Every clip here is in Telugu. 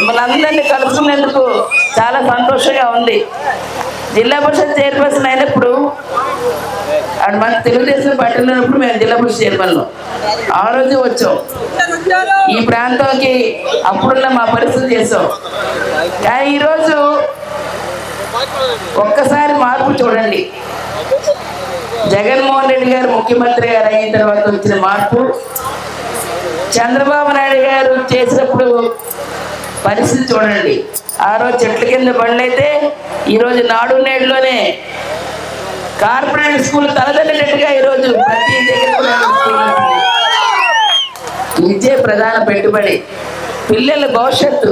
మిమ్మల్ని అందరినీ కలుసుకునేందుకు చాలా సంతోషంగా ఉంది. జిల్లా పరిషత్ చైర్పర్సన్ అయినప్పుడు అటు మన తెలుగుదేశం పార్టీలో ఉన్నప్పుడు మేము జిల్లా పరిషత్ చైర్మన్ ఆ రోజు వచ్చాం. ఈ ప్రాంతంకి అప్పుడున్న మా పరిస్థితి చేసాం. కానీ ఈరోజు ఒక్కసారి మార్పు చూడండి. జగన్మోహన్ రెడ్డి గారు ముఖ్యమంత్రి గారు అయిన తర్వాత వచ్చిన మార్పు చంద్రబాబు నాయుడు గారు చేసినప్పుడు పరిస్థితి చూడండి. ఆ రోజు చెట్ల కింద బండ్లైతే ఈరోజు నాడు నేడులోనే కార్పొరేట్ స్కూల్ తలదన్నట్టుగా ఈరోజు ప్రతి దగ్గర కూడా ప్రధాన పెట్టుబడి. పిల్లల భవిష్యత్తు.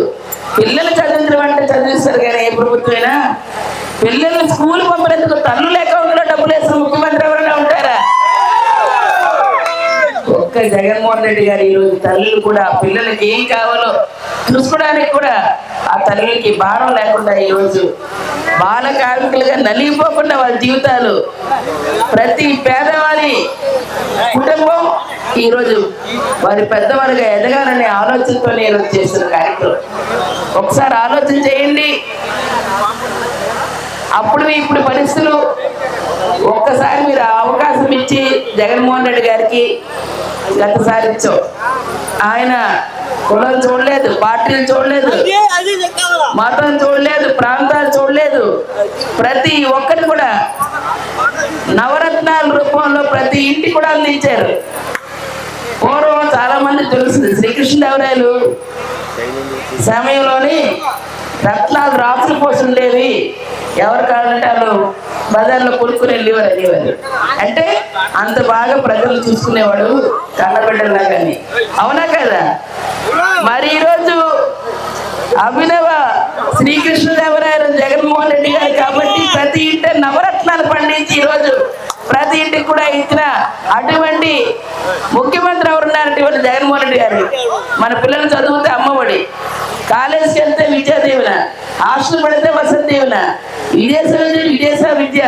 పిల్లలు చదివించడం అంటే చదివిస్తారు కానీ ఏ ప్రభుత్వమైనా? పిల్లల్ని స్కూల్ పంపినందుకు తల్లుల అకౌంట్లో డబ్బులు వేసిన ముఖ్యమంత్రి ఎవరైనా ఒక్క జగన్మోహన్ రెడ్డి గారు ఈరోజు తల్లులు కూడా పిల్లలకి ఏం కావాలో చూసుకోవడానికి కూడా ఆ తల్లులకి భారం లేకుండా ఈరోజు బాల కార్మికులుగా నలిగిపోకుండా వాళ్ళ జీవితాలు. ప్రతి పేదవారి కుటుంబం ఈరోజు వారి పెద్దవారిగా ఎదగాలనే ఆలోచనతో నేను చేసిన కార్యక్రమం. ఒకసారి ఆలోచన చేయండి. అప్పుడు ఇప్పుడు పరిస్థితులు ఒక్కసారి మీరు అవకాశం ఇచ్చి జగన్మోహన్ రెడ్డి గారికి గతసారి ఇచ్చాం ఆయన కులం చూడలేదు పార్టీలు చూడలేదు మతం చూడలేదు ప్రాంతాలు చూడలేదు. ప్రతి ఒక్కటి కూడా నవరత్నాల రూపంలో ప్రతి ఇంటి కూడా అందించారు. పూర్వం చాలా మంది తెలుస్తుంది శ్రీకృష్ణదేవరాయలు సమయంలోని రత్నాలు రాత్రి పోసి ఉండేవి ఎవరు కావాలంటే వాళ్ళు బజార్లో కొనుక్కుని వెళ్ళేవారు అనేవారు అంటే అంత బాగా ప్రజలు చూసుకునేవాడు కన్నబిడ్డలా కానీ అవునా కదా? మరి ఈరోజు అభినవ శ్రీకృష్ణదేవరాయలు జగన్మోహన్ రెడ్డి గారు కాబట్టి ప్రతి ఇంటి నవరత్నాలు పండించి ఈరోజు ప్రతి ఇంటికి కూడా ఇచ్చిన అటువంటి ముఖ్యమంత్రి ఎవరున్నారంటే ఇవాళ జగన్మోహన్ రెడ్డి గారు. మన పిల్లలు చదువుతారు. కాలేజీకి వెళ్తే విద్యా దీవెన హాస్టల్ పడితే వసతి దీవెన విదేశ విద్య విదేశ విద్య.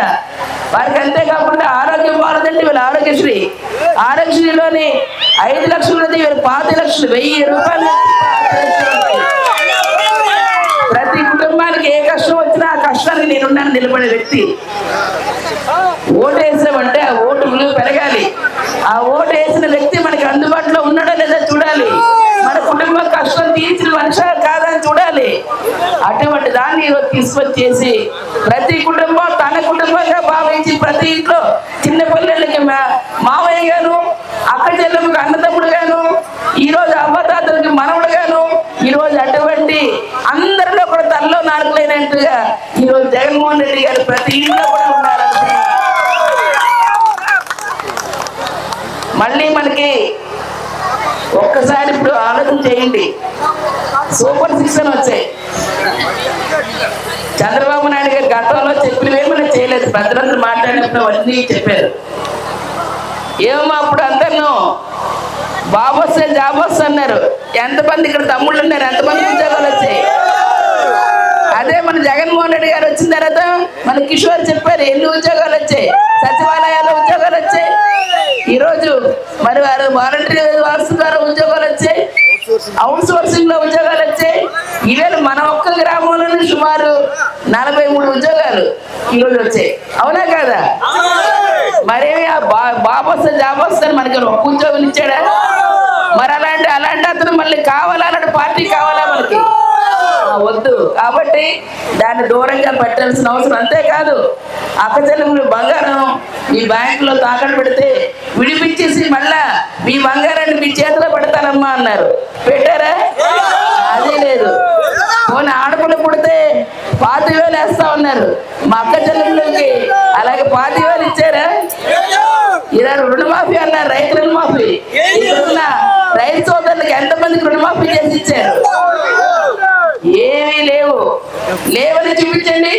వారికి అంతే కాకుండా ఆరోగ్యం బాగుందంటే వీళ్ళు ఆరోగ్యశ్రీ. ఆరోగ్యశ్రీలోని ఐదు లక్షలు ఉన్నది వీళ్ళు పాతి లక్షలు వెయ్యి రూపాయలు ప్రతి కుటుంబానికి ఏ కష్టం వచ్చినా ఆ కష్టానికి నేనున్నాను నిలబడే వ్యక్తి. ఓటు వేసామంటే ఆ ఓటు విలువ పెరగాలి. ఆ ఓటు వేసిన వ్యక్తి మనకి అందుబాటులో ఉన్నాడో లేదో చూడాలి మన కుటుంబం కష్టం తీర్చిన మనిషి కాదని చూడాలి అటువంటి దాన్ని తీసుకొచ్చేసి ప్రతి కుటుంబం తన కుటుంబంగా భావించి ప్రతి ఇంట్లో చిన్న పిల్లలకి మా- మావయ్య గాను అక్క చెల్లెలకు అన్నతమ్ముడు గాను ఈరోజు రోజు అవ్వతాతలకి మనవడు గాను ఈరోజు అటువంటి అందరిలో కూడా తనలో నాలుగులైనట్టుగా ఈ రోజు జగన్మోహన్ రెడ్డి గారు ప్రతి ఇంట్లో కూడా ఉన్నారు మళ్ళీ మనకి ఒక్కసారి ఇప్పుడు ఆలోచన చేయండి సూపర్ సిక్స్ అని వచ్చాయి చంద్రబాబు నాయుడు గారు గతంలో చెప్పినవే మనం చేయలేదు. భద్రంగా మాట్లాడినప్పుడు అవన్నీ చెప్పారు. ఏమో అప్పుడు అందరిను బాబు వస్తే జాబ్ వస్తే అన్నారు. ఎంతమంది ఇక్కడ తమ్ముళ్ళు ఉన్నారు? ఎంతమంది ఉద్యోగాలు వచ్చాయి? అదే మన జగన్మోహన్ రెడ్డి గారు వచ్చిన తర్వాత మన కిషోర్ చెప్పారు ఎన్ని ఉద్యోగాలు వచ్చాయి? సచివాలయాల్లో ఉద్యోగాలు వచ్చాయి. ఈరోజు మరి వారు వాలంటీర్ వ్యవస్థ ద్వారా ఉద్యోగాలు వచ్చాయి. అవుట్ సోర్సింగ్లో ఉద్యోగాలు వచ్చాయి. ఈవేళ మన ఒక్క గ్రామం గ్రామంలోనే సుమారు నలభై మూడు ఉద్యోగాలు ఈరోజు వచ్చాయి. అవునా కదా? మరేమి ఆ బా- బాబు వస్తే జాబ్ వస్తాను మనకి ఒక్క ఉద్యోగం ఇచ్చాడా? మరి అలాంటి అలాంటి అతను మళ్ళీ కావాలా? అలాంటి పార్టీ కావాలా మనకి? వద్దు. కాబట్టి దాన్ని దూరంగా పెట్టాల్సిన అవసరం అంతేకాదు అక్కచెల్లెములు బంగారం మీ బ్యాంకులో తాకట్టు పెడితే విడిపించేసి మళ్ళా మీ బంగారాన్ని మీ చేతిలో పెడతానమ్మా అన్నారు. పెట్టారా? అదే లేదు. పాతి వేలు వేస్తా ఉన్నారు. మా అక్క చెల్లెళ్ళకి. అలాగే పాతి వేలు ఇచ్చారా? ఇలా రుణమాఫీ అన్నారు రైతు రుణమాఫీ. ఈ రైతు సోదరులకు ఎంతమందికి రుణమాఫీ చేసి ఇచ్చారు? ఏమీ లేవు. లేవని చూపించండి.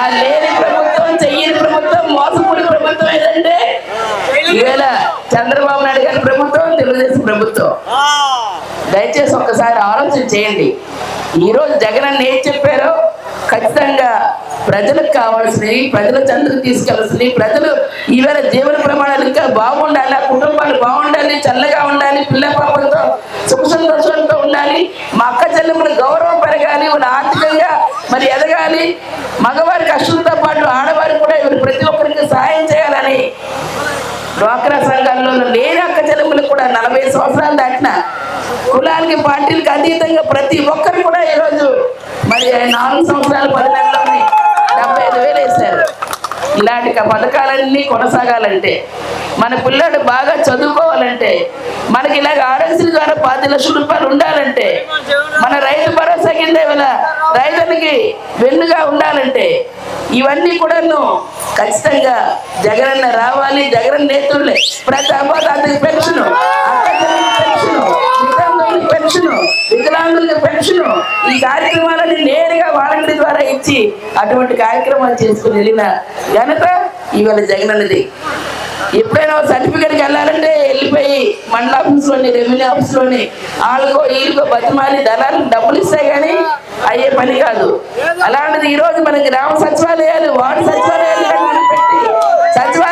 ఆ లేని ప్రభుత్వం చెయ్యని ప్రభుత్వం మోసపూడి ప్రభుత్వం ఏదంటే ఈవేళ చంద్రబాబు నాయుడు గారి ప్రభుత్వం తెలుగుదేశం ప్రభుత్వం. దయచేసి ఒక్కసారి ఆలోచన చేయండి. ఈరోజు జగన్ అన్న ఏం చెప్పారో ఖచ్చితంగా ప్రజలకు కావాల్సినవి ప్రజల చంద్రకు తీసుకెళ్ళాల్సినవి ప్రజలు ఈవేళ జీవన ప్రమాణాలు ఇంకా బాగుండాలి ఆ కుటుంబాలు బాగుండాలి చల్లగా ఉండాలి పిల్ల పాపలతో సుఖ సంతోషాలతో ఉండాలి మా అక్క చెల్లెమ్మల గౌరవం పెరగాలి వాళ్ళ ఆర్థికంగా మరి ఎదగాలి మగవారి కష్టంతో పాటు ఆడవారికి కూడా ఇవాళ ప్రతి ఒక్కరికి సహాయం చేయాలని డ్వాక్రా సంఘాల్లో లేని అక్క చెల్లెములు కూడా నలభై సంవత్సరాలు దాటిన. కులానికి పార్టీలకు అతీతంగా ప్రతి ఒక్కరు కూడా ఈరోజు మరి నాలుగు సంవత్సరాలు పది నెలల్లోనే డెబ్బై ఐదు వేలు వేశారు. ఇలాంటి పథకాలన్నీ కొనసాగాలంటే మన పిల్లడు బాగా చదువుకోవాలంటే మనకి ఇలాగ ఆరోగ్యశ్రీ ద్వారా పాతి లక్షల రూపాయలు ఉండాలంటే మన రైతు భరోసా కింద రైతులకి వెన్నుగా ఉండాలంటే ఇవన్నీ కూడాను ఖచ్చితంగా జగనన్న రావాలి జగన్ నేతలే ప్రతి అబ్బాయి పెన్షన్ పెన్షన్ వికలాంగులకు పెన్షన్ ఈ కార్యక్రమాలని నేరుగా వాలంటీర్ ద్వారా ఇచ్చి అటువంటి కార్యక్రమాలు చేసుకుని వెళ్ళిన ఘనత ఇవాళ జగనన్నది. ఎప్పుడైనా సర్టిఫికేట్కి వెళ్ళాలంటే వెళ్ళిపోయి మండల ఆఫీస్లోని రెవెన్యూ ఆఫీస్లోని వాళ్ళకో వీళ్ళకో బతిమాలి దళాలకు డబ్బులు ఇస్తాయి కానీ అయ్యే పని కాదు. అలాంటిది ఈరోజు మన గ్రామ సచివాలయాలు వార్డు సచివాలయాలు పెట్టి సచివాలయం